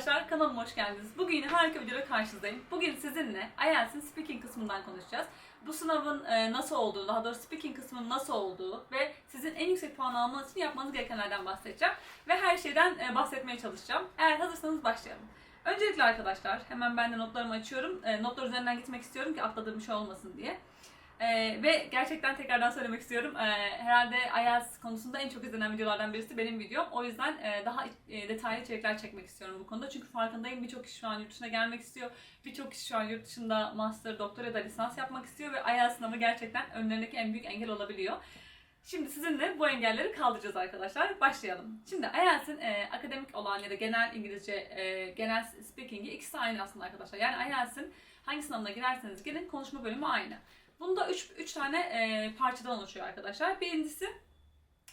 arkadaşlar kanalıma hoş geldiniz. Bugün yine harika bir videoda karşınızdayım. Bugün sizinle IELTS'in speaking kısmından konuşacağız. Bu sınavın e, nasıl olduğu, daha doğrusu speaking kısmının nasıl olduğu ve sizin en yüksek puan almanız için yapmanız gerekenlerden bahsedeceğim. Ve her şeyden e, bahsetmeye çalışacağım. Eğer hazırsanız başlayalım. Öncelikle arkadaşlar hemen ben de notlarımı açıyorum. E, notlar üzerinden gitmek istiyorum ki atladığım bir şey olmasın diye. Ee, ve gerçekten tekrardan söylemek istiyorum. Ee, herhalde IELTS konusunda en çok izlenen videolardan birisi benim videom. O yüzden e, daha e, detaylı içerikler çekmek istiyorum bu konuda. Çünkü farkındayım birçok kişi şu an yurt dışına gelmek istiyor. Birçok kişi şu an yurt dışında master, doktora ya da lisans yapmak istiyor. Ve IELTS sınavı gerçekten önlerindeki en büyük engel olabiliyor. Şimdi sizinle bu engelleri kaldıracağız arkadaşlar. Başlayalım. Şimdi IELTS'in e, akademik olan ya da genel İngilizce, e, genel speaking'i ikisi aynı aslında arkadaşlar. Yani IELTS'in hangi sınavına girerseniz girin konuşma bölümü aynı. Bunda üç, üç tane e, parçadan oluşuyor arkadaşlar. Birincisi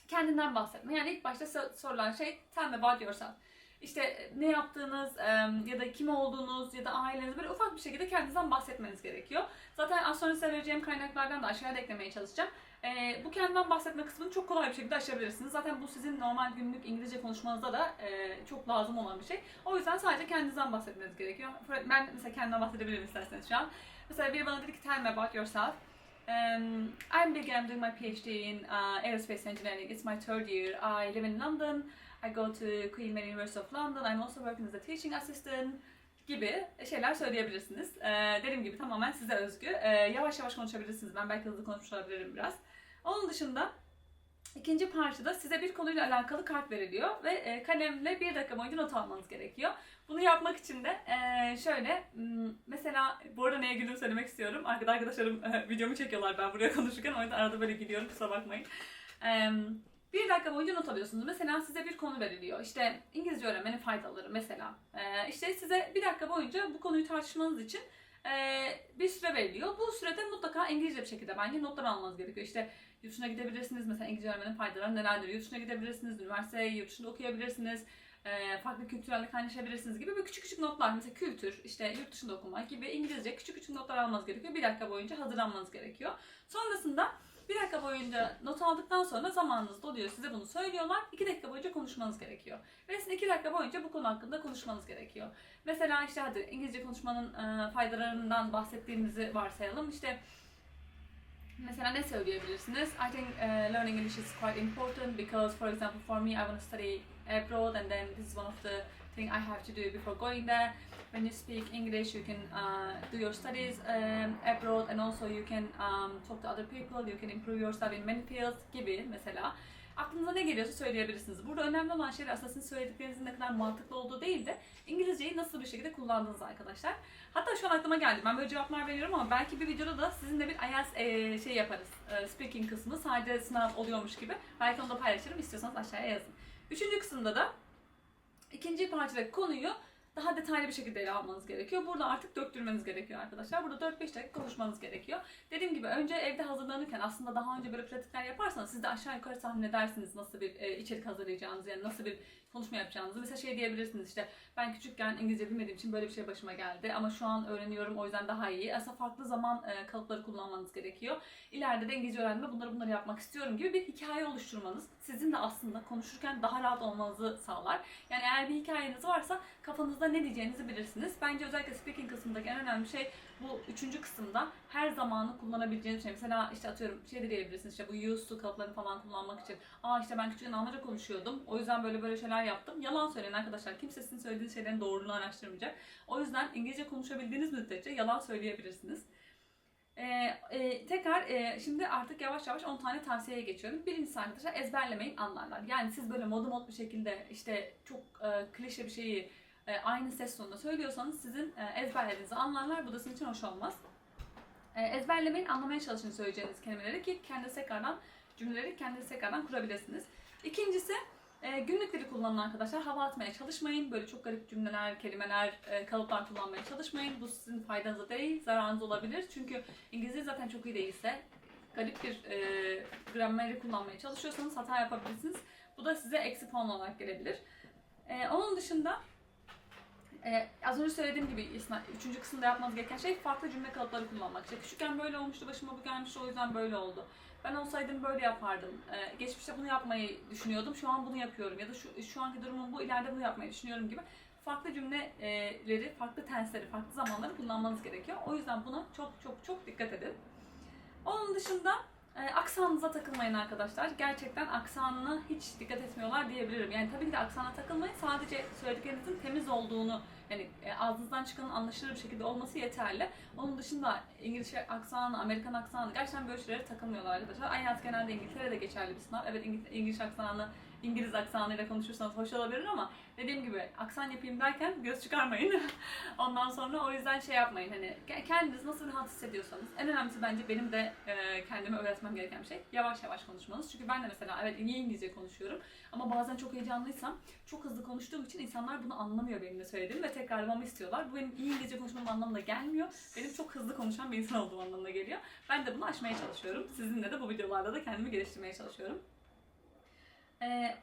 kendinden bahsetme. Yani ilk başta so- sorulan şey tell me about yourself. İşte ne yaptığınız ya da kim olduğunuz ya da aileniz böyle ufak bir şekilde kendinizden bahsetmeniz gerekiyor. Zaten az sonra size vereceğim kaynaklardan da aşağıya eklemeye çalışacağım. E, bu kendinden bahsetme kısmını çok kolay bir şekilde aşabilirsiniz. Zaten bu sizin normal günlük İngilizce konuşmanızda da e, çok lazım olan bir şey. O yüzden sadece kendinizden bahsetmeniz gerekiyor. Ben mesela kendimden bahsedebilirim isterseniz şu an. Mesela biri bana dedi ki tell me about yourself. Um, I'm Bilge, I'm doing my PhD in uh, aerospace engineering. It's my third year. I live in London. I go to Queen Mary University of London. I'm also working as a teaching assistant gibi şeyler söyleyebilirsiniz. Ee, dediğim gibi tamamen size özgü. Ee, yavaş yavaş konuşabilirsiniz. Ben belki hızlı konuşmuş olabilirim biraz. Onun dışında ikinci parçada size bir konuyla alakalı kart veriliyor ve e, kalemle bir dakika boyunca not almanız gerekiyor. Bunu yapmak için de e, şöyle mesela bu arada neye güldüğümü söylemek istiyorum. Arkada arkadaşlarım e, videomu çekiyorlar ben buraya konuşurken o yüzden arada böyle gidiyorum kusura bakmayın. Bir dakika boyunca not alıyorsunuz. Mesela size bir konu veriliyor. İşte İngilizce öğrenmenin faydaları mesela. İşte size bir dakika boyunca bu konuyu tartışmanız için bir süre veriliyor. Bu sürede mutlaka İngilizce bir şekilde bence notlar almanız gerekiyor. İşte yurt dışına gidebilirsiniz. Mesela İngilizce öğrenmenin faydaları nelerdir? Yurt dışına gidebilirsiniz. Üniversiteye yurt dışında okuyabilirsiniz e, farklı kültürlerle kaynaşabilirsiniz gibi böyle küçük küçük notlar mesela kültür, işte yurt dışında okuma gibi İngilizce küçük küçük notlar almanız gerekiyor. Bir dakika boyunca hazırlanmanız gerekiyor. Sonrasında bir dakika boyunca not aldıktan sonra zamanınız doluyor. Size bunu söylüyorlar. İki dakika boyunca konuşmanız gerekiyor. Ve sizin iki dakika boyunca bu konu hakkında konuşmanız gerekiyor. Mesela işte hadi İngilizce konuşmanın e, faydalarından bahsettiğimizi varsayalım. İşte Mesela ne söyleyebilirsiniz? I think uh, learning English is quite important because, for example, for me, I want to study abroad, and then this is one of the thing I have to do before going there. When you speak English, you can uh, do your studies um, abroad, and also you can um, talk to other people. You can improve yourself in many fields gibi mesela. Aklınıza ne geliyorsa söyleyebilirsiniz. Burada önemli olan şey aslında sizin söylediklerinizin ne kadar mantıklı olduğu değil de İngilizceyi nasıl bir şekilde kullandığınız arkadaşlar. Hatta şu an aklıma geldi. Ben böyle cevaplar veriyorum ama belki bir videoda da sizinle bir IELTS e, şey yaparız. E, speaking kısmı sadece sınav oluyormuş gibi. Belki onu da paylaşırım. İstiyorsanız aşağıya yazın. Üçüncü kısımda da ikinci parçadaki konuyu daha detaylı bir şekilde ele almanız gerekiyor. Burada artık döktürmeniz gerekiyor arkadaşlar. Burada 4-5 dakika konuşmanız gerekiyor. Dediğim gibi önce evde hazırlanırken aslında daha önce böyle pratikler yaparsanız siz de aşağı yukarı tahmin edersiniz nasıl bir e, içerik hazırlayacağınızı yani nasıl bir konuşma yapacağınızı. Mesela şey diyebilirsiniz işte ben küçükken İngilizce bilmediğim için böyle bir şey başıma geldi ama şu an öğreniyorum o yüzden daha iyi. Aslında farklı zaman e, kalıpları kullanmanız gerekiyor. İleride de İngilizce öğrenme bunları bunları yapmak istiyorum gibi bir hikaye oluşturmanız sizin de aslında konuşurken daha rahat olmanızı sağlar. Yani eğer bir hikayeniz varsa kafanızda ne diyeceğinizi bilirsiniz. Bence özellikle speaking kısmındaki en önemli şey bu üçüncü kısımda her zamanı kullanabileceğiniz şey. Mesela işte atıyorum şey de diyebilirsiniz işte bu used to kalıplarını falan kullanmak için. Aa işte ben küçükken Almanca konuşuyordum. O yüzden böyle böyle şeyler yaptım. Yalan söyleyin arkadaşlar. Kimse sizin söylediğiniz şeylerin doğruluğunu araştırmayacak. O yüzden İngilizce konuşabildiğiniz müddetçe yalan söyleyebilirsiniz. Ee, e, tekrar e, şimdi artık yavaş yavaş 10 tane tavsiyeye geçiyorum. Birincisi arkadaşlar ezberlemeyin anlarlar. Yani siz böyle modu mod bir şekilde işte çok e, klişe bir şeyi e, aynı ses tonunda söylüyorsanız sizin e, ezberlediğinizi anlarlar. Bu da sizin için hoş olmaz. E, ezberlemeyin, anlamaya çalışın söyleyeceğiniz kelimeleri ki kendiniz tekrardan cümleleri kendiniz tekrardan kurabilirsiniz. İkincisi e, günlük dili kullanın arkadaşlar. Hava atmaya çalışmayın. Böyle çok garip cümleler, kelimeler, e, kalıplar kullanmaya çalışmayın. Bu sizin faydanıza değil, zararınız olabilir. Çünkü İngilizce zaten çok iyi değilse garip bir e, grameri kullanmaya çalışıyorsanız hata yapabilirsiniz. Bu da size eksi puan olarak gelebilir. E, onun dışında ee, az önce söylediğim gibi İsmail, üçüncü kısımda yapmanız gereken şey farklı cümle kalıpları kullanmak. İşte küçükken böyle olmuştu, başıma bu gelmişti, o yüzden böyle oldu. Ben olsaydım böyle yapardım. Ee, geçmişte bunu yapmayı düşünüyordum, şu an bunu yapıyorum. Ya da şu, şu anki durumum bu, ileride bunu yapmayı düşünüyorum gibi. farklı cümleleri, farklı tensleri, farklı zamanları kullanmanız gerekiyor. O yüzden buna çok çok çok dikkat edin. Onun dışında e, aksanınıza takılmayın arkadaşlar. Gerçekten aksanına hiç dikkat etmiyorlar diyebilirim. Yani tabii ki de aksana takılmayın. Sadece söylediklerinizin temiz olduğunu, yani e, ağzınızdan çıkanın anlaşılır bir şekilde olması yeterli. Onun dışında İngiliz aksanı, Amerikan aksanı gerçekten böyle şeylere takılmıyorlar arkadaşlar. IELTS genelde İngiltere'de geçerli bir sınav. Evet İngiliz, İngiliz aksanı, İngiliz aksanıyla konuşursanız hoş olabilir ama dediğim gibi aksan yapayım derken göz çıkarmayın. Ondan sonra o yüzden şey yapmayın hani ke- kendiniz nasıl rahat hissediyorsanız. En önemlisi bence benim de e, kendime öğretmem gereken bir şey. Yavaş yavaş konuşmanız. Çünkü ben de mesela evet iyi İngilizce konuşuyorum ama bazen çok heyecanlıysam çok hızlı konuştuğum için insanlar bunu anlamıyor benim de söylediğim ve tekrarlamamı istiyorlar. Bu benim iyi İngilizce konuşmam anlamına gelmiyor. Benim çok hızlı konuşan bir insan olduğum anlamına geliyor. Ben de bunu aşmaya çalışıyorum. Sizinle de bu videolarda da kendimi geliştirmeye çalışıyorum. Ee,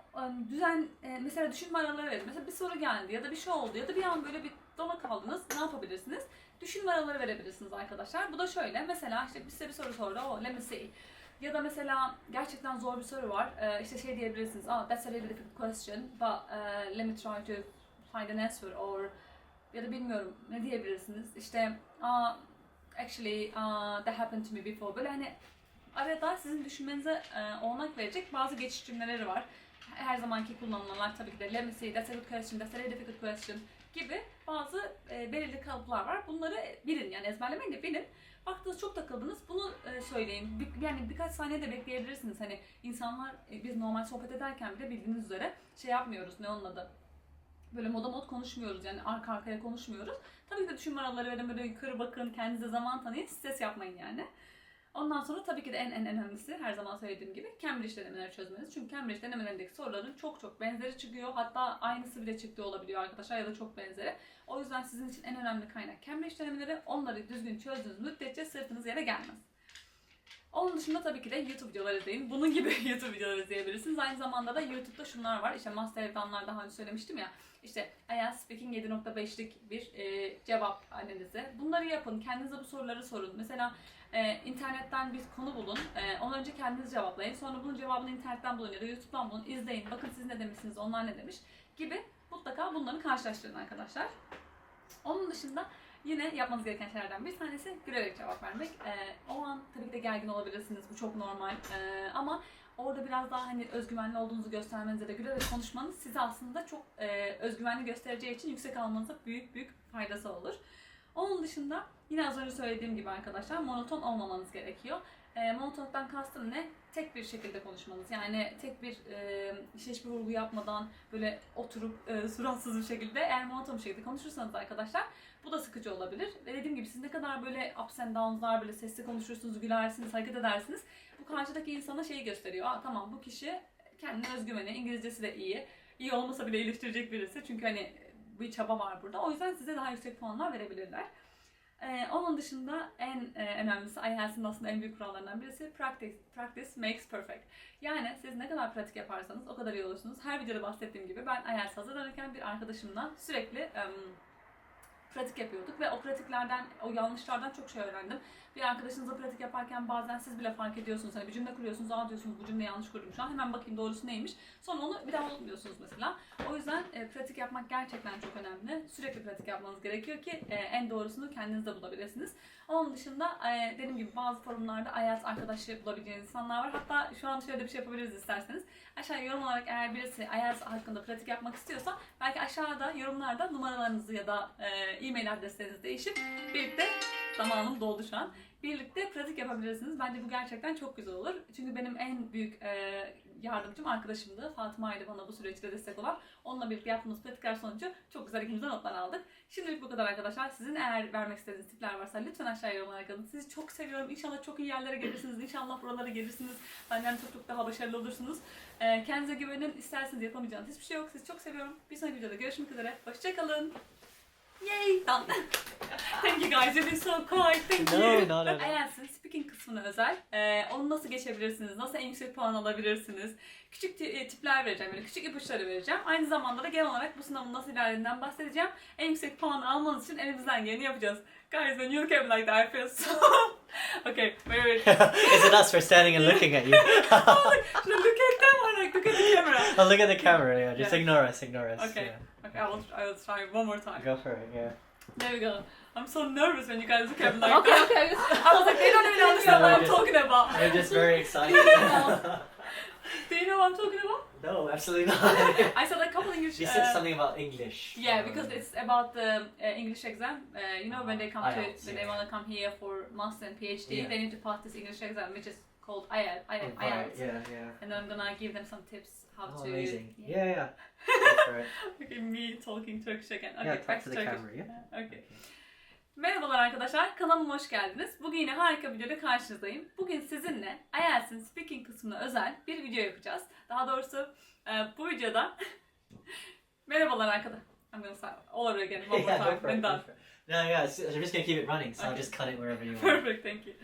düzen e, mesela düşünme araları verin. Mesela bir soru geldi ya da bir şey oldu ya da bir an böyle bir dona kaldınız. Ne yapabilirsiniz? Düşünme araları verebilirsiniz arkadaşlar. Bu da şöyle. Mesela işte size bir soru sordu. Oh, let me see. Ya da mesela gerçekten zor bir soru var. Ee, işte şey diyebilirsiniz. Oh, that's a really difficult question. But uh, let me try to find an answer. Or ya da bilmiyorum ne diyebilirsiniz. İşte ah, actually uh, that happened to me before. Böyle hani arada sizin düşünmenize e, olanak verecek bazı geçiş cümleleri var. Her zamanki kullanılanlar tabii ki de let me see, that's a good question, that's a really difficult question gibi bazı e, belirli kalıplar var. Bunları bilin yani ezberlemeyin de bilin. Baktınız çok takıldınız bunu e, söyleyin. Bir- yani birkaç saniye de bekleyebilirsiniz. Hani insanlar e, biz normal sohbet ederken bile bildiğiniz üzere şey yapmıyoruz ne onun adı. Böyle moda mod konuşmuyoruz yani arka arkaya konuşmuyoruz. Tabii ki de düşünme araları verin böyle yukarı bakın kendinize zaman tanıyın stres yapmayın yani. Ondan sonra tabii ki de en en önemlisi her zaman söylediğim gibi Cambridge denemeleri çözmeniz. Çünkü Cambridge denemelerindeki soruların çok çok benzeri çıkıyor. Hatta aynısı bile çıktığı olabiliyor arkadaşlar ya da çok benzeri. O yüzden sizin için en önemli kaynak Cambridge denemeleri. Onları düzgün çözdüğünüz müddetçe sırtınız yere gelmez. Onun dışında tabii ki de YouTube videoları izleyin. Bunun gibi YouTube videoları izleyebilirsiniz. Aynı zamanda da YouTube'da şunlar var. İşte Master Evdanlar daha önce söylemiştim ya. İşte IELTS Speaking 7.5'lik bir e, cevap analizi. Bunları yapın. Kendinize bu soruları sorun. Mesela e, internetten bir konu bulun. E, onu önce kendiniz cevaplayın. Sonra bunun cevabını internetten bulun ya da YouTube'dan bulun. izleyin. Bakın siz ne demişsiniz, onlar ne demiş gibi. Mutlaka bunları karşılaştırın arkadaşlar. Onun dışında yine yapmanız gereken şeylerden bir tanesi gülerek cevap vermek. Ee, o an tabii ki de gergin olabilirsiniz. Bu çok normal. Ee, ama orada biraz daha hani özgüvenli olduğunuzu göstermenize de gülerek konuşmanız size aslında çok e, özgüvenli göstereceği için yüksek almanıza büyük büyük faydası olur. Onun dışında yine az önce söylediğim gibi arkadaşlar monoton olmamanız gerekiyor. E, monotonluktan kastım ne? Tek bir şekilde konuşmanız. Yani tek bir e, hiçbir vurgu yapmadan böyle oturup e, suratsız bir şekilde eğer monoton bir şekilde konuşursanız arkadaşlar bu da sıkıcı olabilir. Ve dediğim gibi siz ne kadar böyle ups and downs'lar böyle sesli konuşursunuz, gülersiniz, hareket edersiniz. Bu karşıdaki insana şeyi gösteriyor. Aa tamam bu kişi kendine özgüveni, İngilizcesi de iyi. İyi olmasa bile eleştirecek birisi. Çünkü hani bir çaba var burada. O yüzden size daha yüksek puanlar verebilirler. Ee, onun dışında en e, önemlisi IELTS'in aslında en büyük kurallarından birisi practice, practice makes perfect. Yani siz ne kadar pratik yaparsanız o kadar iyi olursunuz. Her videoda bahsettiğim gibi ben IELTS hazırlanırken bir arkadaşımla sürekli em, pratik yapıyorduk ve o pratiklerden, o yanlışlardan çok şey öğrendim. Bir arkadaşınızla pratik yaparken bazen siz bile fark ediyorsunuz. Hani bir cümle kuruyorsunuz, aa diyorsunuz bu cümle yanlış kurdum şu an. Hemen bakayım doğrusu neymiş. Sonra onu bir daha unutmuyorsunuz mesela. O yüzden e, pratik yapmak gerçekten çok önemli. Sürekli pratik yapmanız gerekiyor ki e, en doğrusunu kendiniz de bulabilirsiniz. Onun dışında e, dediğim gibi bazı forumlarda IELTS arkadaşı bulabileceğiniz insanlar var. Hatta şu an şöyle bir şey yapabiliriz isterseniz. Aşağıya yorum olarak eğer birisi IELTS hakkında pratik yapmak istiyorsa belki aşağıda yorumlarda numaralarınızı ya da e, e-mail adreslerinizi değişip birlikte zamanım doldu şu an. Birlikte pratik yapabilirsiniz. Bence bu gerçekten çok güzel olur. Çünkü benim en büyük e, yardımcım arkadaşımdı. Fatıma ile bana bu süreçte destek olan. Onunla birlikte yaptığımız pratikler sonucu çok güzel ikimiz de notlar aldık. Şimdilik bu kadar arkadaşlar. Sizin eğer vermek istediğiniz tipler varsa lütfen aşağıya yorumlara yazın. Sizi çok seviyorum. İnşallah çok iyi yerlere gelirsiniz. İnşallah buralara gelirsiniz. Benden çok çok daha başarılı olursunuz. E, kendinize güvenin. İsterseniz yapamayacağınız hiçbir şey yok. Sizi çok seviyorum. Bir sonraki videoda görüşmek üzere. Hoşçakalın. Yay! Done. Thank you guys. You've been so kind. Thank you. No, no, no, no. IELTS'in speaking kısmına özel. Ee, onu nasıl geçebilirsiniz? Nasıl en yüksek puan alabilirsiniz? Küçük e, tipler vereceğim. Yani küçük ipuçları vereceğim. Aynı zamanda da genel olarak bu sınavın nasıl ilerlediğinden bahsedeceğim. En yüksek puanı almanız için elimizden geleni yapacağız. Guys, when you look at me like that, I feel so. okay, wait, wait. Is it us for standing and looking at you? look at them or like look at the camera? oh, look at the camera. Yeah, just Yeah. ignore us. Ignore us. Okay. yeah. Okay, I will. I will try one more time. Go for it. Yeah. There we go. I'm so nervous when you guys look at me like Okay, that. okay. I was like, they don't even understand No, what I'm just- talking about. We're just very excited. Do you know what I'm talking about? no, absolutely not. I said a couple English. you said uh, something about English. Yeah, because it's about the uh, English exam. Uh, you know, when they come to IELTS, when yeah. they want to come here for master and PhD, Yeah. they need to pass this English exam, which is called IELTS. Oh, IELTS. right, Yeah, yeah. And then I'm gonna give them some tips how Oh, to. amazing. Yeah. Yeah, yeah. İt. Okay, me talking Turkish again. Okay, yeah, talk to the Turkish. camera. Yeah. Okay. Merhabalar arkadaşlar, kanalıma hoş geldiniz. Bugün yine harika bir videoda karşınızdayım. Bugün sizinle IELTS'in speaking kısmına özel bir video yapacağız. Daha doğrusu e, bu videoda... Merhabalar arkadaşlar. I'm gonna start all over again one more yeah, time go for and it. go done. for it. No, yeah, I'm just gonna keep it running, so I'll Okay. just cut it wherever you want. Perfect, thank you.